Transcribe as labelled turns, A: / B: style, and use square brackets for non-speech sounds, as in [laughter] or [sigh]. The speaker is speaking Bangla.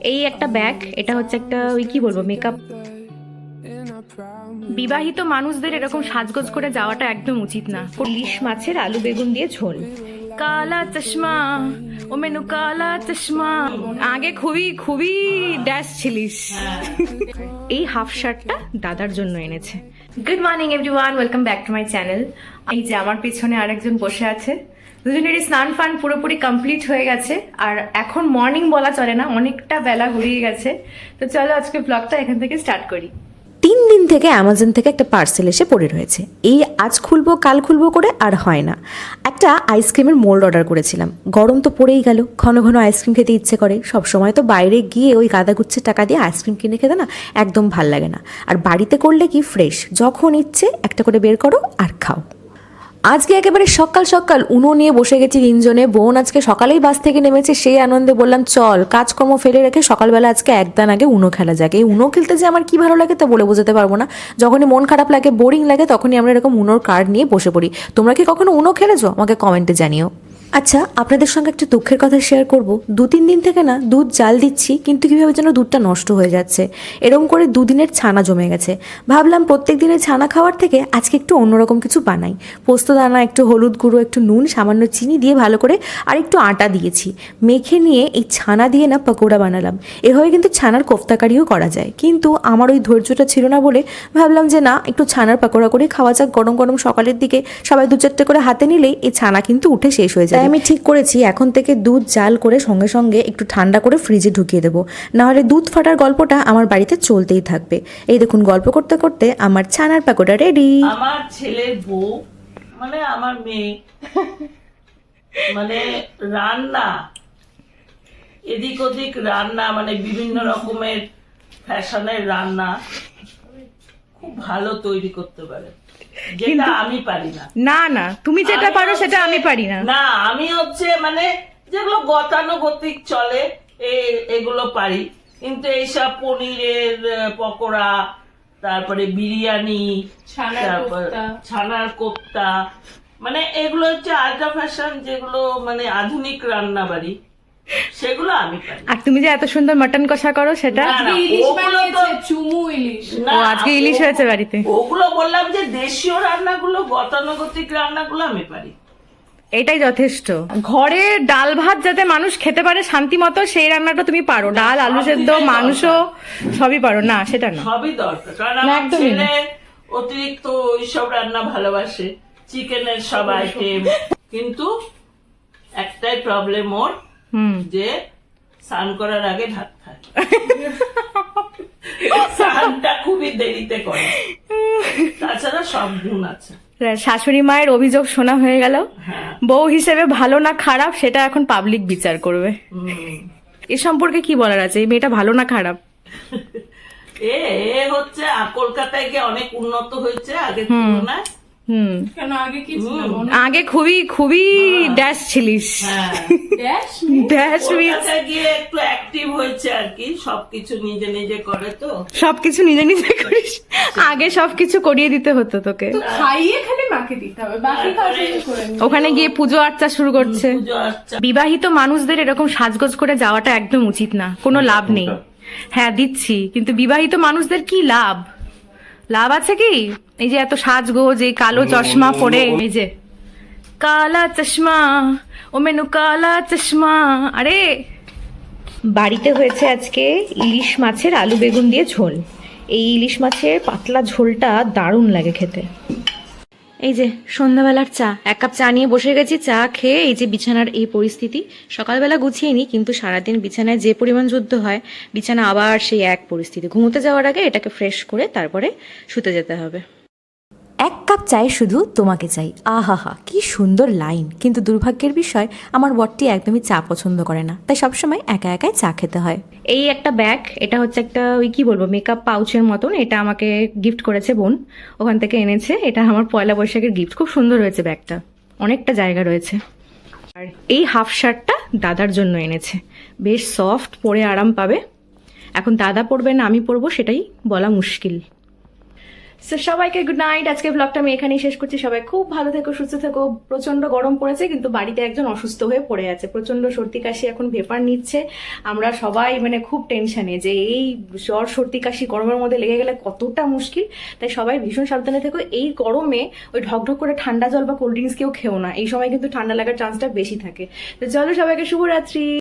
A: এই একটা ব্যাগ এটা হচ্ছে একটা, ওই কি বলব মেকআপ বিবাহিত মানুষদের এরকম সাজগোজ করে যাওয়াটা একদম উচিত না। ইলিশ মাছের আলু বেগুন দিয়ে ঝোল। কালা চশমা, ও মেনু কালা চশমা। আগে খুবই খুবই ড্যাশ ছিলিস। এই হাফ শার্টটা দাদার জন্য এনেছে। Good morning everyone welcome back to my channel এই যে আমার পিছনে আরেকজন বসে আছে। দুজনেরই স্নান ফান পুরোপুরি কমপ্লিট হয়ে গেছে। আর এখন মর্নিং বলা চলে না, অনেকটা বেলা ঘুরিয়ে গেছে। তো চলো আজকে ব্লগটা এখান থেকে স্টার্ট করি।
B: তিন দিন থেকে অ্যামাজন থেকে একটা পার্সেল এসে পড়ে রয়েছে। এই আজ খুলবো, কাল খুলবো করে আর হয় না। একটা আইসক্রিমের মোল্ড অর্ডার করেছিলাম। গরম তো পড়েই গেল। ঘন ঘন আইসক্রিম খেতে ইচ্ছে করে। সব সময় তো বাইরে গিয়ে ওই গাদা গুচ্ছের টাকা দিয়ে আইসক্রিম কিনে খেতে না একদম ভালো লাগে না। আর বাড়িতে করলে কি? ফ্রেশ যখন ইচ্ছে একটা করে বের করো আর খাও। আজকে একেবারে সকাল সকাল উনো নিয়ে বসে গেছি তিনজনে। বোন আজকে সকালেই বাস থেকে নেমেছে, সেই আনন্দে বললাম, চল, কাজকর্ম ফেলে রেখে সকালবেলা আজকে একদান আগে উনো খেলা যাক। এই উনো খেলতে যে আমার কি ভালো লাগে তা বলে বোঝাতে পারব না। যখনই মন খারাপ লাগে, বোরিং লাগে, তখনই আমরা এরকম উনোর কার্ড নিয়ে বসে পড়ি। তোমরা কি কখনো উনো খেলেছো? আমাকে কমেন্টে জানিও। আচ্ছা আপনাদের সঙ্গে একটা দুঃখের কথা শেয়ার করব। দু তিন দিন থেকে না দুধ জাল দিচ্ছি, কিন্তু কীভাবে যেন দুধটা নষ্ট হয়ে যাচ্ছে। এরকম করে দুদিনের ছানা জমে গেছে। ভাবলাম প্রত্যেক দিনের ছানা খাওয়ার থেকে আজকে একটু অন্যরকম কিছু বানাই। পোস্ত দানা, একটু হলুদ গুঁড়ো, একটু নুন, সামান্য চিনি দিয়ে ভালো করে আর একটু আটা দিয়েছি। মেখে নিয়ে এই ছানা দিয়ে না পকোড়া বানালাম। এভাবে কিন্তু ছানার কোফতাকারিও করা যায়। কিন্তু আমার ওই ধৈর্যটা ছিল না বলে ভাবলাম যে না, একটু ছানার পকোড়া করে খাওয়া যাক গরম গরম সকালের দিকে। সবাই দু চারটে করে হাতে নিলেই এই ছানা কিন্তু উঠে শেষ হয়ে যায়। তাই আমি ঠিক করেছি, এখন থেকে দুধ, জাল করে সঙ্গে সঙ্গে একটু ঠান্ডা করে ফ্রিজে ঢুকিয়ে দেবো। নাহলে দুধ ফাটার গল্পটা আমার বাড়িতে চলতেই থাকবে। এই দেখুন, গল্প করতে করতে আমার ছানার পাকোড়া রেডি
C: আমার ছেলের বউ মানে আমার মেয়ে মানে রান্না, এদিক ওদিক রান্না মানে বিভিন্ন রকমের ফ্যাশনের রান্না, খুব ভালো তৈরি করতে পারে। যেটা আমি পারি না।
A: না না তুমি যেটা পারো সেটা আমি পারি না।
C: না আমি হচ্ছে মানে যেগুলো গতানুগতিক চলে এগুলো পারি। কিন্তু এইসব পনিরের পকোড়া তারপরে বিরিয়ানি ছানার কোপ্তা। মানে এগুলো হচ্ছে আল্ট্রা ফ্যাশন যেগুলো মানে আধুনিক রান্না বাড়ি সেগুলো আমি পারি।
A: আর তুমি যে এত সুন্দর মাটন কষা করো সেটা?
D: চুমু ইলিশ।
A: ও আজকে ইলিশ হয়েছে বাড়িতে।
C: ওগুলো বললাম যে দেশীয় রান্নাগুলো গতানুগতিক রান্নাগুলো আমি পারি।
A: এটাই যথেষ্ট। ঘরে ডাল ভাত যাতে মানুষ খেতে পারে শান্তি মতো সেই রান্নাটা তুমি পারো। ডাল আলু সেদ্ধ মাংস সবই পারো। না সেটা না।
C: সবই দরকার। কারণ আমার। ছেলে অতিরিক্ত ওইসব রান্না ভালোবাসে। চিকেনের সব আইটেম কিন্তু একটাই প্রবলেম ওর যে স্নান করার আগে ভাত খায়। [laughs] স্নানটা খুবই দেরিতে করে। তাছাড়া সব গুণ আছে।
A: শাশুড়ি মায়ের অভিযোগ শোনা হয়ে গেল।
C: হ্যাঁ।
A: বউ হিসেবে ভালো না খারাপ সেটা এখন পাবলিক বিচার করবে। এ সম্পর্কে কি বলার আছে? এই মেয়েটা ভালো না খারাপ?
C: এ এ হচ্ছে কলকাতায় গিয়ে অনেক উন্নত হয়েছে আগের তুলনায়।
A: হুম।
D: আগে
A: খুবই খুবই ড্যাশ ছিলিস। [laughs] ড্যাশ
C: গিয়ে একটু অ্যাক্টিভ হয়েছে আর কি সবকিছু নিজে নিজে করে তো।
A: সবকিছু নিজে নিজে করিস। আগে সবকিছু করিয়ে দিতে হতো তোকে।
D: খাইয়ে খালি মাকে দিতে হবে বাকি।
A: ওখানে গিয়ে পুজো আর্চা শুরু করছে। বিবাহিত মানুষদের এরকম সাজগোজ করে যাওয়াটা একদম উচিত না কোনো লাভ নেই। হ্যাঁ দিচ্ছি কিন্তু বিবাহিত মানুষদের কি লাভ? লাভ আছে কি? এই যে এত সাজগোজ এই কালো চশমা পরে এই যে। কালা চশমা ও মেনু কালা চশমা। আরে! বাড়িতে হয়েছে আজকে ইলিশ মাছের আলু বেগুন দিয়ে ঝোল। এই ইলিশ মাছের পাতলা ঝোলটা দারুণ লাগে খেতে। এই যে, সন্ধ্যাবেলার চা। এক কাপ চা নিয়ে বসে গেছি, চা খেয়ে এই যে বিছানার এই পরিস্থিতি। সকালবেলা গুছিয়ে নিই, কিন্তু সারাদিন বিছানায় যে পরিমাণ যুদ্ধ হয়, বিছানা আবার সেই এক পরিস্থিতি। ঘুমোতে যাওয়ার আগে এটাকে ফ্রেশ করে তারপরে শুতে যেতে হবে।
B: এক কাপ চাই শুধু তোমাকে চাই। আহা হা কি সুন্দর লাইন। কিন্তু দুর্ভাগ্যের বিষয়, আমার বরটি একদমই চা পছন্দ করে না। তাই সবসময় একা একাই চা খেতে হয়।
A: এই একটা ব্যাগ, এটা হচ্ছে একটা ওই কি বলব মেকআপ পাউচের মতন। এটা আমাকে গিফট করেছে বোন। ওখান থেকে এনেছে। এটা আমার পয়লা বৈশাখের গিফট খুব সুন্দর হয়েছে ব্যাগটা। অনেকটা জায়গা রয়েছে। আর এই হাফ শার্টটা দাদার জন্য এনেছে। বেশ সফট পরে আরাম পাবে। এখন দাদা পরবে না, আমি পরবো, সেটাই বলা মুশকিল। সো সবাইকে গুড নাইট আজকে ব্লগটা আমি এখানেই শেষ করছি। সবাই খুব ভালো থেকো, সুস্থ থেকো। প্রচণ্ড গরম পড়েছে, কিন্তু বাড়িতে একজন অসুস্থ হয়ে পড়ে আছে। প্রচণ্ড সর্দি কাশি এখন ভেপার নিচ্ছে। আমরা সবাই মানে খুব টেনশনে যে এই জ্বর, সর্দি কাশি গরমের মধ্যে লেগে গেলে কতটা মুশকিল? তাই সবাই ভীষণ সাবধানে থেকো। এই গরমে ওই ঢকঢক করে ঠান্ডা জল বা কোল্ড ড্রিঙ্কস কেউ খেও না। এই সময় কিন্তু ঠান্ডা লাগার চান্সটা বেশি থাকে। তো চলো সবাইকে শুভরাত্রি।